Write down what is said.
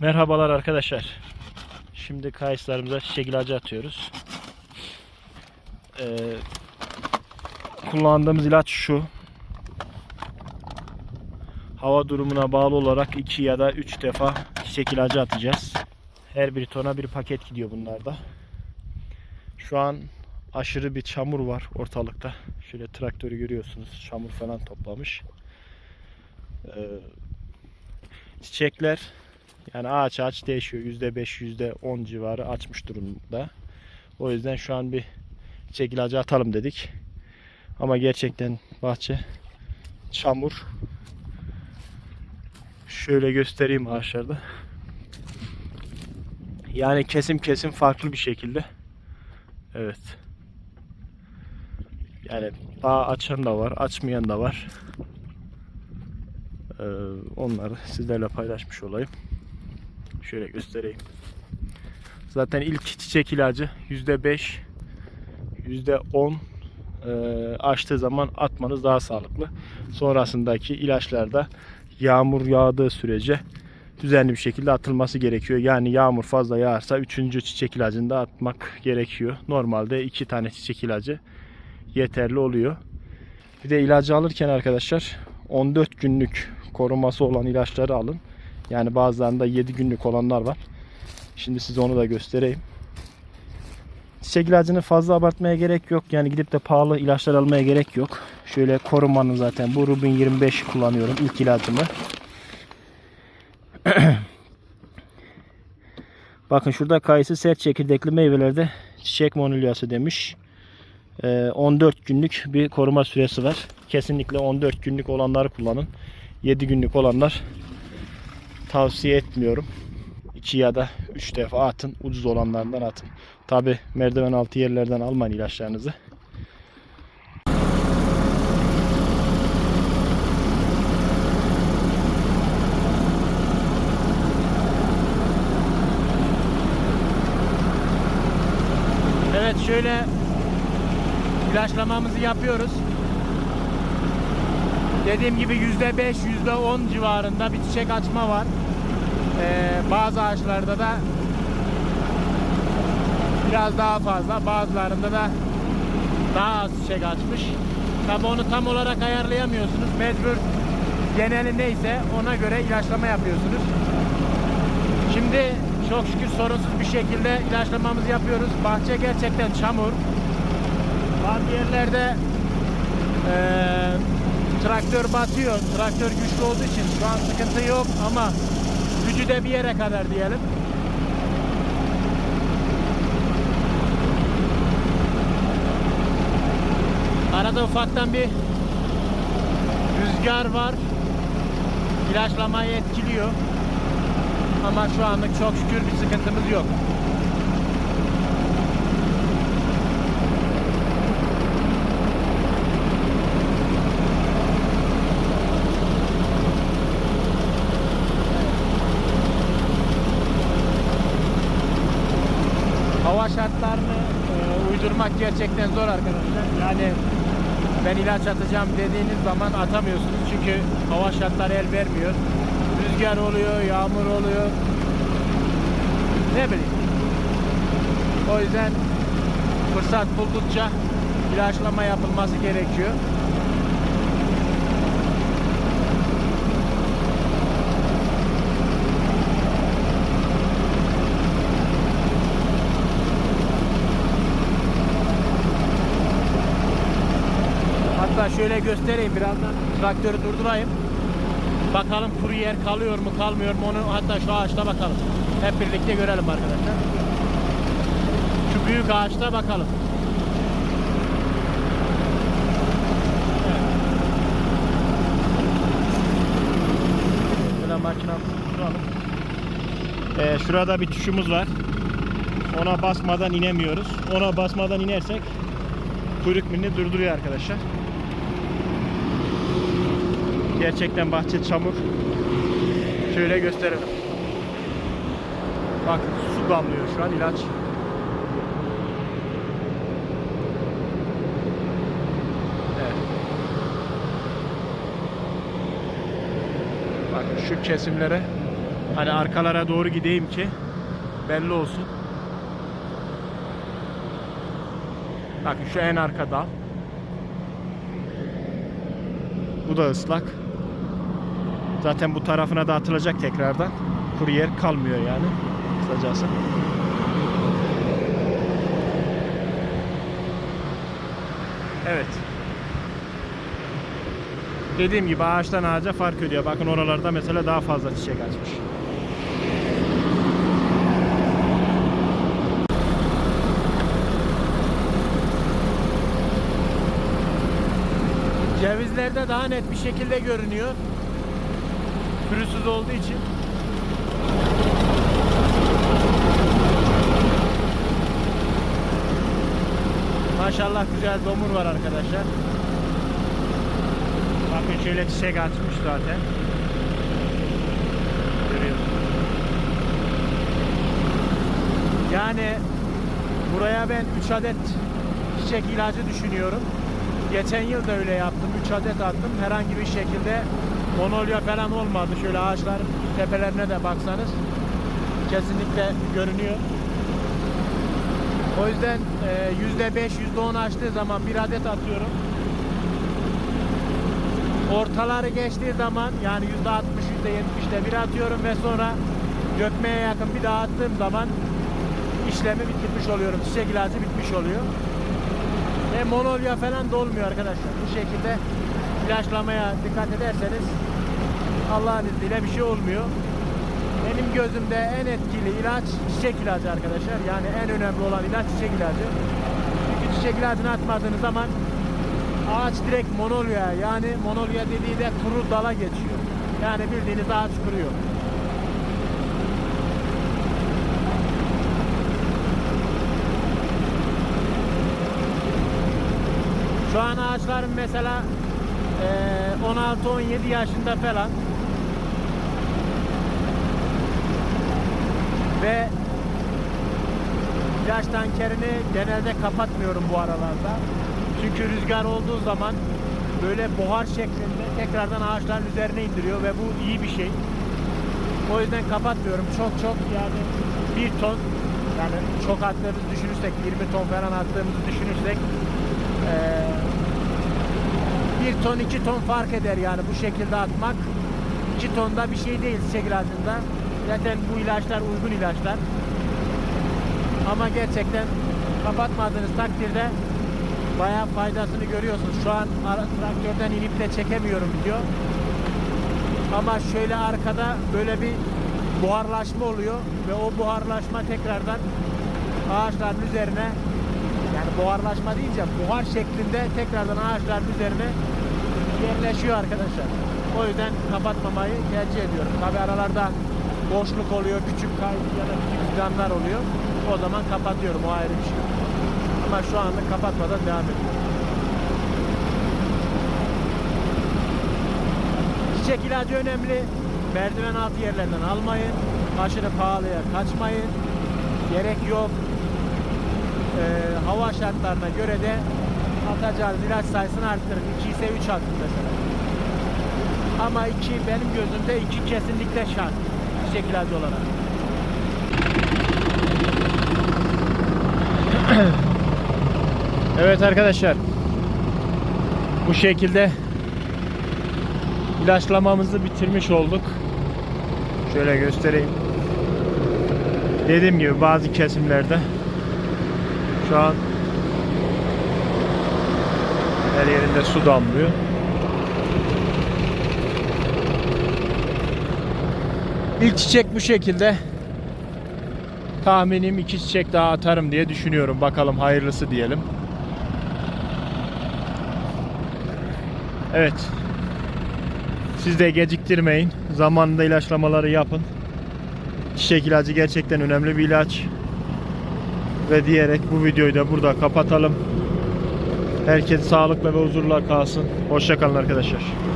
Merhabalar arkadaşlar. Şimdi kayısılarımıza çiçek ilacı atıyoruz. Ee, kullandığımız ilaç şu. Hava durumuna bağlı olarak 2 ya da 3 defa çiçek ilacı atacağız. Her bir tona bir paket gidiyor bunlarda. Şu an aşırı bir çamur var ortalıkta. Şöyle traktörü görüyorsunuz. Çamur falan toplamış. Ee, çiçekler yani ağaç ağaç değişiyor. %5, %10 civarı açmış durumda. O yüzden şu an bir çiçek ilacı atalım dedik. Ama gerçekten bahçe çamur. Şöyle göstereyim ağaçlarda. Yani kesim kesim farklı bir şekilde. Evet. Yani daha açan da var, açmayan da var. Ee, onları sizlerle paylaşmış olayım. Şöyle göstereyim. Zaten ilk çiçek ilacı %5 %10 e, açtığı zaman atmanız daha sağlıklı. Sonrasındaki ilaçlarda yağmur yağdığı sürece düzenli bir şekilde atılması gerekiyor. Yani yağmur fazla yağarsa 3. çiçek ilacını da atmak gerekiyor. Normalde 2 tane çiçek ilacı yeterli oluyor. Bir de ilacı alırken arkadaşlar 14 günlük koruması olan ilaçları alın. Yani bazılarında 7 günlük olanlar var. Şimdi size onu da göstereyim. Çiçek ilacını fazla abartmaya gerek yok. Yani gidip de pahalı ilaçlar almaya gerek yok. Şöyle korumanın zaten. Bu Rubin 25 kullanıyorum. ilk ilacımı. Bakın şurada kayısı sert çekirdekli meyvelerde çiçek monolyası demiş. Ee, 14 günlük bir koruma süresi var. Kesinlikle 14 günlük olanları kullanın. 7 günlük olanlar tavsiye etmiyorum. 2 ya da 3 defa atın. Ucuz olanlardan atın. Tabi merdiven altı yerlerden almayın ilaçlarınızı. Evet şöyle ilaçlamamızı yapıyoruz. Dediğim gibi %5, %10 civarında bir çiçek açma var. Ee, bazı ağaçlarda da biraz daha fazla, bazılarında da daha az çiçek açmış. Tabi onu tam olarak ayarlayamıyorsunuz. Mecbur geneli neyse ona göre ilaçlama yapıyorsunuz. Şimdi çok şükür sorunsuz bir şekilde ilaçlamamızı yapıyoruz. Bahçe gerçekten çamur. Bazı yerlerde eee traktör batıyor. Traktör güçlü olduğu için şu an sıkıntı yok ama gücü bir yere kadar diyelim. Arada ufaktan bir rüzgar var. İlaçlamayı etkiliyor. Ama şu anlık çok şükür bir sıkıntımız yok. hava şartlarını e, uydurmak gerçekten zor arkadaşlar. Yani ben ilaç atacağım dediğiniz zaman atamıyorsunuz çünkü hava şartları el vermiyor. Rüzgar oluyor, yağmur oluyor. Ne bileyim. O yüzden fırsat buldukça ilaçlama yapılması gerekiyor. Hatta şöyle göstereyim birazdan traktörü durdurayım. Bakalım kuru yer kalıyor mu kalmıyor mu onu hatta şu ağaçta bakalım. Hep birlikte görelim arkadaşlar. Şu büyük ağaçta bakalım. Ee, şurada bir tuşumuz var. Ona basmadan inemiyoruz. Ona basmadan inersek kuyruk milini durduruyor arkadaşlar. Gerçekten bahçe çamur. Şöyle gösterelim. Bakın su damlıyor şu an ilaç. Evet. Şu kesimlere Hani arkalara doğru gideyim ki belli olsun. Bakın şu en arka dal. Bu da ıslak. Zaten bu tarafına da atılacak tekrardan. Kuru yer kalmıyor yani. Kısacası. Evet. Dediğim gibi ağaçtan ağaca fark ediyor. Bakın oralarda mesela daha fazla çiçek açmış. Cevizlerde daha net bir şekilde görünüyor. Pürüzsüz olduğu için. Maşallah güzel domur var arkadaşlar. Bakın şöyle çiçek açmış zaten. Yani buraya ben 3 adet çiçek ilacı düşünüyorum. Geçen yıl da öyle yaptım. 3 adet attım. Herhangi bir şekilde monolya falan olmadı. Şöyle ağaçların tepelerine de baksanız kesinlikle görünüyor. O yüzden e, %5, %10 açtığı zaman bir adet atıyorum. Ortaları geçtiği zaman yani %60, %70'de bir atıyorum ve sonra dökmeye yakın bir daha attığım zaman işlemi bitirmiş oluyorum. Çiçek ilacı bitmiş oluyor. Ve monolya falan da olmuyor arkadaşlar. Bu şekilde ilaçlamaya dikkat ederseniz Allah'ın izniyle bir şey olmuyor. Benim gözümde en etkili ilaç çiçek ilacı arkadaşlar. Yani en önemli olan ilaç çiçek ilacı. Çünkü çiçek ilacını atmadığınız zaman ağaç direkt monolya yani monolya dediği de kuru dala geçiyor. Yani bildiğiniz ağaç kuruyor. Şu an ağaçların mesela ee, 16-17 yaşında falan. Ve ilaç tankerini genelde kapatmıyorum bu aralarda. Çünkü rüzgar olduğu zaman böyle buhar şeklinde tekrardan ağaçların üzerine indiriyor ve bu iyi bir şey. O yüzden kapatmıyorum. Çok çok yani bir ton yani çok attığımızı düşünürsek 20 ton falan attığımızı düşünürsek ee, 1 ton 2 ton fark eder yani bu şekilde atmak. 2 tonda bir şey değil çiçek ilacında. Zaten bu ilaçlar uygun ilaçlar. Ama gerçekten kapatmadığınız takdirde bayağı faydasını görüyorsunuz. Şu an traktörden inip de çekemiyorum diyor. Ama şöyle arkada böyle bir buharlaşma oluyor ve o buharlaşma tekrardan ağaçların üzerine yani buharlaşma deyince buhar şeklinde tekrardan ağaçların üzerine yerleşiyor arkadaşlar. O yüzden kapatmamayı tercih ediyorum. Tabi aralarda boşluk oluyor, küçük kay ya da küçük fidanlar oluyor. O zaman kapatıyorum, o ayrı bir şey. Ama şu anda kapatmadan devam ediyorum. Çiçek ilacı önemli. Merdiven altı yerlerinden almayın. Aşırı pahalıya kaçmayın. Gerek yok. Ee, hava şartlarına göre de atacağınız ilaç sayısını arttırın. 2 ise 3 atın mesela. Ama 2 benim gözümde 2 kesinlikle şart. Çiçek ilacı olarak. Evet arkadaşlar. Bu şekilde ilaçlamamızı bitirmiş olduk. Şöyle göstereyim. Dediğim gibi bazı kesimlerde şu an her yerinde su damlıyor. İlk çiçek bu şekilde. Tahminim iki çiçek daha atarım diye düşünüyorum. Bakalım hayırlısı diyelim. Evet. Siz de geciktirmeyin. Zamanında ilaçlamaları yapın. Çiçek ilacı gerçekten önemli bir ilaç. Ve diyerek bu videoyu da burada kapatalım. Herkes sağlıkla ve huzurla kalsın. Hoşçakalın arkadaşlar.